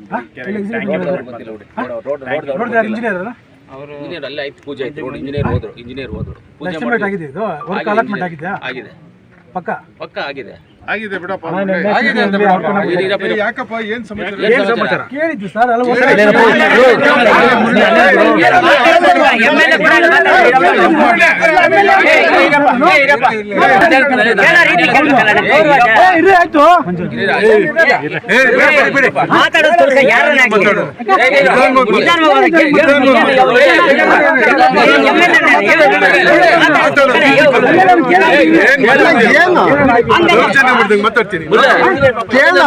Engineer engineer ಅಲ್ಲೇ ಆಯ್ತು ಪೂಜೆ ಆಯ್ತು ರೋಡ್. ಇಂಜಿನಿಯರ್ ಹೋದ್ರು ಇಂಜಿನಿಯರ್ ಹೋದ್ರು ಪೂಜೆ. ಆಗಿದೆ ಇದು? ವರ್ಕ್ ಆಗಿದೆ, ಅಲಾಟ್ಮೆಂಟ್ engineer. ಆಗಿದೆಯಾ? ಆಗಿದೆ. ಪಕ್ಕ? ಪಕ್ಕ ಆಗಿದೆ. ಆಗಿದೆ ಬಿಡಪ್ಪ ಆಗಿದೆ ಅಂತ ಬಿಡಪ್ಪ. ಯಾಕಪ್ಪ ಏನ್ ಸಮಾಚಾರ ಏನ್ ಸಮಾಚಾರ ಕೇಳಿದ್ದು ಸರ್ ಅಲ್ಲ ಇರಿ ಆಯ್ತು ಮಾತಾಡ್ತೀನಿ ನಾನ್ ಕೇಳಿದ್ದು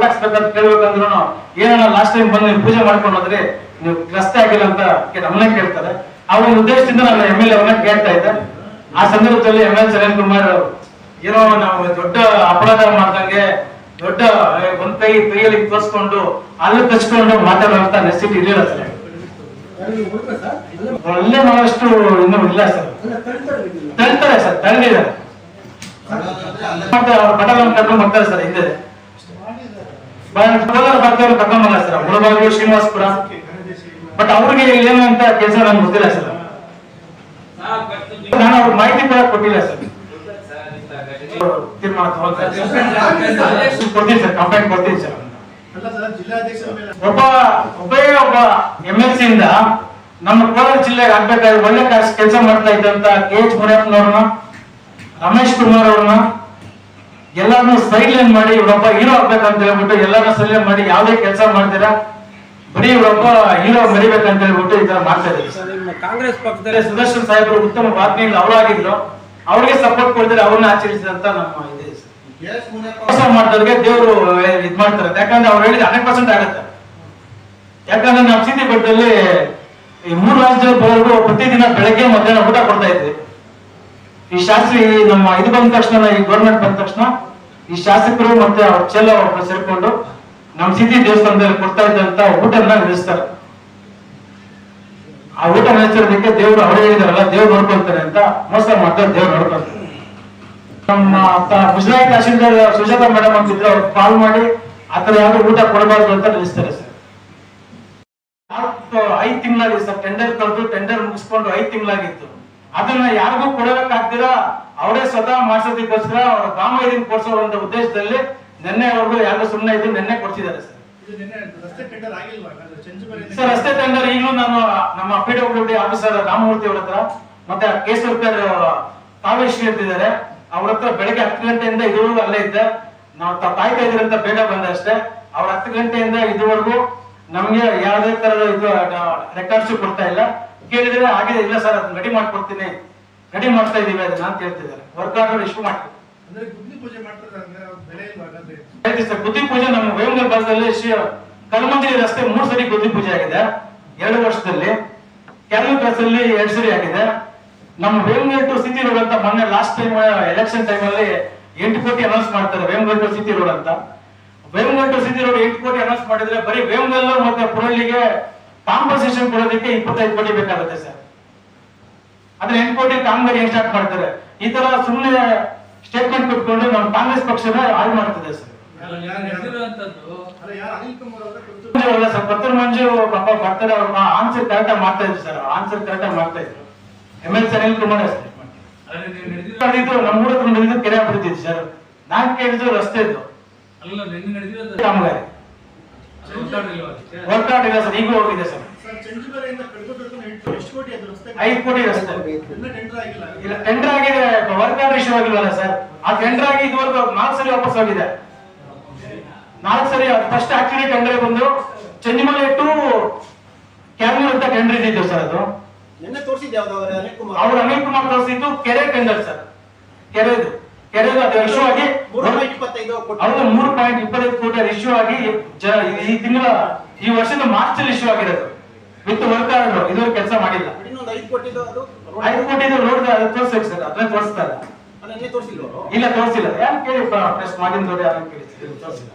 ಊಟ ಹಾಕ್ಸ್ಬೇಕಂತ ಕೇಳ್ಬೇಕಂದ್ರು ಏನಲ್ಲ ಲಾಸ್ಟ್ ಟೈಮ್ ಬಂದು ನೀವು ಪೂಜೆ ಮಾಡ್ಕೊಂಡು ಹೋದ್ರಿ ನೀವು ರಸ್ತೆ ಆಗಿಲ್ಲ ಅಂತ ನಮ್ಮನೆ ನಮ್ಮನ್ನ ಕೇಳ್ತಾರೆ. ಅವ್ರ ಒಂದು ಉದ್ದೇಶದಿಂದ ನಾನು ಎಂ ಎಲ್ ಎ ಕೇಳ್ತಾ ಇದ್ದೆ. ಆ ಸಂದರ್ಭದಲ್ಲಿ ಎಂ ಎಲ್ ಸರಣ್ ಕುಮಾರ್ ಏನೋ ನಾವು ದೊಡ್ಡ ಅಪರಾಧ ಮಾಡ್ದಂಗೆ ದೊಡ್ಡ ಒಂದ್ ಕೈ ಕೈಯಲ್ಲಿ ತೋರಿಸ್ಕೊಂಡು ಅಲ್ಲಿ ಕಚ್ಕೊಂಡು ಮಾತಾಡುವಂತ ನೆಸಿಟಿ ಇರಲಿಲ್ಲ ಸರ್. ಒಳ್ಳೆ ಮಾಡಷ್ಟು ಇನ್ನೂ ಇಲ್ಲ ಸರ್. ತಳ್ತಾರೆ ಸರ್ ತಳ್ಳಿದ್ದಾರೆ ಪಟಗಳನ್ನು ಕರ್ಕೊಂಡು ಬರ್ತಾರೆ ಸರ್ ಹಿಂದೆ. ಕೋಲಾರ ಭಾಗದವ್ರು ಸರ್. ಮುಳಬಾಗಿಲು ಶ್ರೀನಿವಾಸಪುರ ಬಟ್ ಅವ್ರಿಗೆ ಏನು ಅಂತ ಕೆಲಸ ಗೊತ್ತಿಲ್ಲ ಸರ್. ನಾನು ಅವ್ರಿಗೆ ಮಾಹಿತಿ ಕೂಡ ಕೊಟ್ಟಿಲ್ಲ ಸರ್. ಕಂಪ್ಲೇಂಟ್ ಒಬ್ಬ ಇಂದ ನಮ್ಮ ಕೋಲಾರ ಜಿಲ್ಲೆಗೆ ಆಗ್ಬೇಕಾದ್ರೆ ಒಳ್ಳೆ ಕೆಲಸ ಮಾಡ್ತಾ ಇದ್ದಂತ ಕೆ ಎಚ್ ಮುನಿಯಪ್ಪನವ್ರನ್ನ, ರಮೇಶ್ ಕುಮಾರ್ ಅವ್ರನ್ನ ಎಲ್ಲಾರನ್ನೂ ಸ್ಟೈಲ್ ಲೈನ್ ಮಾಡಿ ಇವರೊಬ್ಬ ಹೀರೋ ಆಗ್ಬೇಕಂತ ಹೇಳ್ಬಿಟ್ಟು ಎಲ್ಲಾನು ಸೈಡ್ ಲೈನ್ ಮಾಡಿ ಯಾವ್ದೇ ಕೆಲಸ ಮಾಡ್ತೀರಾ ಬರೀ ಇವರೊಬ್ಬ ಹೀರೋ ಮರಿಬೇಕಂತ ಹೇಳ್ಬಿಟ್ಟು ಈ ತರ ಮಾಡ್ತಾ ಇದ್ದಾರೆ ಕಾಂಗ್ರೆಸ್ ಪಕ್ಷದಲ್ಲಿ ಸುದರ್ಶನ್ ಸಾಹೇಬರು ಉತ್ತಮ ಬಾತ್ಮಿಯಲ್ಲಿ ಅವರಾಗಿದ್ರು ಅವ್ರಿಗೆ ಸಪೋರ್ಟ್ ಕೊಡಿದ್ರೆ ಅವ್ರನ್ನ ಆಚರಿಸಿದಂತ ನಮ್ಮ ಇದೆ ಮೋಸ ಮಾಡಿದವ್ರಿಗೆ ದೇವರು ಇದ್ ಮಾಡ್ತಾರೆ. ಯಾಕಂದ್ರೆ ಅವ್ರು ಹೇಳಿದ ಹಂಡ್ರೆಡ್ ಪರ್ಸೆಂಟ್ ಆಗುತ್ತೆ. ಯಾಕಂದ್ರೆ ನಾವು ಸಿಟಿ ಬೆಟ್ಟದಲ್ಲಿ ಈ ಮೂರು ರಾಜ್ಯದವರೆಗೂ ಪ್ರತಿದಿನ ಬೆಳಗ್ಗೆ ಮಧ್ಯಾಹ್ನ ಊಟ ಕೊಡ್ತಾ ಇದ್ವಿ. ಈ ಶಾಸ್ತ್ರಿ ನಮ್ಮ ಇದು ಬಂದ ತಕ್ಷಣ, ಈ ಗೌರ್ಮೆಂಟ್ ಬಂದ ತಕ್ಷಣ, ಈ ಶಾಸಕರು ಮತ್ತೆ ಅವ್ರ ಚೆಲ್ಲ ಒಬ್ರು ಸೇರ್ಕೊಂಡು ನಮ್ಮ ಸಿದ್ಧಿ ದೇವಸ್ಥಾನದಲ್ಲಿ ಕೊಡ್ತಾ ಇದ್ದಂತ ಊಟನ ನಿಲ್ಲಿಸ್ತಾರೆ ಆ ಊಟ ನಿಲ್ಲಿಸಿರೋದಕ್ಕೆ ದೇವ್ರು ಅವ್ರು ಹೇಳಿದಾರಲ್ಲ, ದೇವ್ರು ನೋಡ್ಕೊಳ್ತಾರೆ ಅಂತ ಮೋಸ ಮಾಡ್ತಾರೆ, ದೇವ್ರು ನೋಡ್ಕೊಳ್ತಾರೆ. ನಮ್ಮ ಗುಜರಾತ್ ತಹಶೀಲ್ದಾರ್ ಸುಜಾತಾ ಮೇಡಮ್ ಅಂತಿದ್ರೆ ಅವ್ರು ಕಾಲ್ ಮಾಡಿ ಆತರ ಯಾರು ಊಟ ಕೊಡಬಾರ್ದು ಅಂತ ನಿಲ್ಲಿಸ್ತಾರೆ ಸರ್. ಐದ್ ತಿಂಗಳಾಗಿದೆ ಸರ್ ಟೆಂಡರ್ ಕಳೆದು ಟೆಂಡರ್ ಮುಗಿಸ್ಕೊಂಡು ಐದ್ ತಿಂಗಳಾಗಿತ್ತು. ಅದನ್ನ ಯಾರಿಗೂ ಕೊಡೋದಕ್ಕಾಗ್ದಿರಾ ಅವರೇ ಸ್ವತಃ ಮಾಡಿಸೋದಕ್ಕೋಸ್ಕರ ಅವರ ಗ್ರಾಮ ಇದನ್ನ ಕೊಡ್ಸೋ ಒಂದು ಉದ್ದೇಶದಲ್ಲಿ ನಿನ್ನೆವರೆಗೂ ಯಾರು ಸುಮ್ಮನೆ ಇದ್ದು ನಿನ್ನೆ ಕೊಡ್ಸಿದ್ದಾರೆ ಸರ್. ಸರ್ ರಸ್ತೆ ಟೆಂಡರ್ ಈಗಲೂ ನಾನು ನಮ್ಮ P W D officer Ramamurthy ಅವ್ರ ಹತ್ರ ಮತ್ತೆ ಕೇಸರ್ಕರ್ ಕಾವೇಶ್ರೀ ಅಂತಿದ್ದಾರೆ ಅವ್ರ ಹತ್ರ ಬೆಳಗ್ಗೆ ಹತ್ತು ಗಂಟೆಯಿಂದ ಇದುವರೆಗೂ ಅಲ್ಲೇ ಇದ್ದೆ. ನಾವು ತಾಯ್ತಾ ಕಾಯ್ತಾ ಇದ್ರಿ ಬೇಗ ಬಂದೆ ಅಷ್ಟೇ. ಅವ್ರ ಹತ್ತು ಗಂಟೆಯಿಂದ ಇದುವರೆಗೂ ನಮ್ಗೆ ಯಾವುದೇ ತರದ ಇದು ರೆಕಾರ್ಡ್ಸ್ ಕೊಡ್ತಾ ಇಲ್ಲ. ಕೇಳಿದ್ರೆ ಆಗಿದೆ ಇಲ್ಲ ಸರ್ ಅದನ್ನ ರೆಡಿ ಮಾಡ್ಕೊಡ್ತೀನಿ. ರೆಡಿ ಮಾಡ್ತಾ ಇದೀವಿ ಅದನ್ನ ಅಂತ ಹೇಳ್ತಿದ್ದಾರೆ. ವರ್ಕ್ ಆರ್ಡರ್ ಇಶ್ಯೂ ಮಾಡ್ತೀವಿ. ಗುದ್ದಿ ಪೂಜೆ ನಮ್ಮ ವೇಮಗಲ್ ಭಾಗದಲ್ಲಿ ಶ್ರೀ ಕಲ್ಮಂಜರಿ ರಸ್ತೆ ಮೂರು ಸರಿ ಗುದ್ದಿ ಪೂಜೆ ಆಗಿದೆ. ಎರಡು ವರ್ಷದಲ್ಲಿ ಕೆರಳ ಬಾಸಲ್ಲಿ ಎರಡು ಸರಿ ಆಗಿದೆ. ನಮ್ಮ ವೇಮಗಲ್ ಟು ಸಿಟಿ ರೋಡ್ ಅಂತ ಮೊನ್ನೆ ಲಾಸ್ಟ್ ಟೈಮ್ ಎಲೆಕ್ಷನ್ ಟೈಮ್ ಅಲ್ಲಿ ಎಂಟು ಕೋಟಿ ಅನೌನ್ಸ್ ಮಾಡ್ತಾರೆ ವೇಮಗಲ್ ಟು ಸಿಟಿ ರೋಡ್ ಅಂತ. ವೇಮಗಲ್ ಟು ಸಿಟಿ ರೋಡ್ ಎಂಟು ಕೋಟಿ ಅನೌನ್ಸ್ ಮಾಡಿದ್ರೆ ಬರೀ ವೇಮಗಲ್ ಮತ್ತೆ ಪುರಳ್ಳಿಗೆ ಕಾಂಪನ್ಸೇಷನ್ ಕೊಡೋದಕ್ಕೆ ಇಪ್ಪತ್ತೈದು ಕೋಟಿ ಬೇಕಾಗುತ್ತೆ ಸರ್. ಅದ್ರ ಎಂಟು ಕೋಟಿ ಕಾಮಗಾರಿ ಹೆಂಗ್ ಸ್ಟಾರ್ಟ್ ಮಾಡ್ತಾರೆ. ಈ ತರ ಸುಮ್ಮನೆ ಸ್ಟೇಟ್ಮೆಂಟ್ ಕೊಟ್ಕೊಂಡು ನಮ್ಮ ಕಾಂಗ್ರೆಸ್ ಪಕ್ಷನ ಹಾಳು ಮಾಡ್ತದೆ ಸರ್. ಸರ್ ಪತ್ರ ಮಂಜು ಪಾಪ ಬರ್ತಾರೆ ಅವ್ರ ಆನ್ಸರ್ ಕರೆಕ್ಟ್ ಆಗಿ ಮಾಡ್ತಾ ಇದ್ರು ಸರ್. ಆನ್ಸರ್ ಕರೆಕ್ಟ್ ಆಗಿ ಮಾಡ್ತಾ ಇದ್ರು. M L C Anil Kumar statement ನಮ್ಮ ಊರ ನಡೆದಿದ್ದು ಕೆರೆ ಬಿಡ್ತಿದ್ರು ಸರ್. ನಾನ್ ಕೇಳಿದ್ರು ರಸ್ತೆ ಇದ್ದು. ಕಾಮಗಾರಿ ಇಲ್ಲ ಸರ್ ಈಗಲೂ ಹೋಗಿದೆ ಸರ್. ಐದು ಕೋಟಿ ಸರ್ ಇಲ್ಲ ಟೆಂಡರ್ ಆಗಿದೆ. ವರ್ಕ್ ಆರ್ಡರ್ ಇಶ್ಯೂ ಆಗಿಲ್ವಲ್ಲ ಸರ್? ಆ ಟೆಂಡರ್ ಆಗಿ ಇದುವರೆಗೂ ನಾಲ್ಕು ಸರಿ ವಾಪಸ್ ಹೋಗಿದೆ. ನಾಲ್ಕು ಸರಿ ಫಸ್ಟ್ ಆಕ್ಚುಲಿ ಟೆಂಡರ್ ಬಂದು ಚಂದಿಮಲೆ ಟು ಕ್ಯಾಮ್ಯೂರ್ ಅಂತ ಟೆಂಡರ್ ಇದ್ದಿದ್ದು ಸರ್ ಅದು. ನಿನ್ನೆ ತೋರಿಸಿದ್ದೆ ಅವರು ಅವ್ರು ಅನಿಲ್ ಕುಮಾರ್. ಅವ್ರು ಅನಿಲ್ ಕುಮಾರ್ ತೋರಿಸಿದ್ದು ಕೆರೆ ಟೆಂಡರ್ ಸರ್. ಕೆರೆದು. ಅದು ಇಶ್ಯೂ ಆಗಿ ಮೂರು ಪಾಯಿಂಟ್ ಇಪ್ಪತ್ತೈದು ಕೊಟ್ಟು ಅವ್ರದ್ದು ಮೂರು ಪಾಯಿಂಟ್ ಇಪ್ಪತ್ತೈದು ಕೋಟಿ ಇಶ್ಯೂ ಆಗಿ ಈ ತಿಂಗಳ ಈ ವರ್ಷದ ಮಾರ್ಚ್ ಅಲ್ಲಿ ಇಶ್ಯೂ ಆಗಿರೋದು. ವಿತ್ ವರ್ಕರ್ ಇದುವರೆಗೆ ಕೆಲಸ ಮಾಡಿಲ್ಲ. ಇನ್ನೊಂದು ಐದು ಕೋಟಿ ರೋಡ್ ತೋರಿಸ್ಬೇಕು ಸರ್ ಅದನ್ನ ತೋರಿಸ್ತಾ ಇಲ್ಲ ಇಲ್ಲ ತೋರಿಸಿಲ್ಲ. ಯಾರು ಕೇಳಿ ಪ್ರೆಸ್ ಮಾಡಿದ್ರೆ ಯಾರು ಕೇಳಿ ತೋರಿಸಿಲ್ಲ.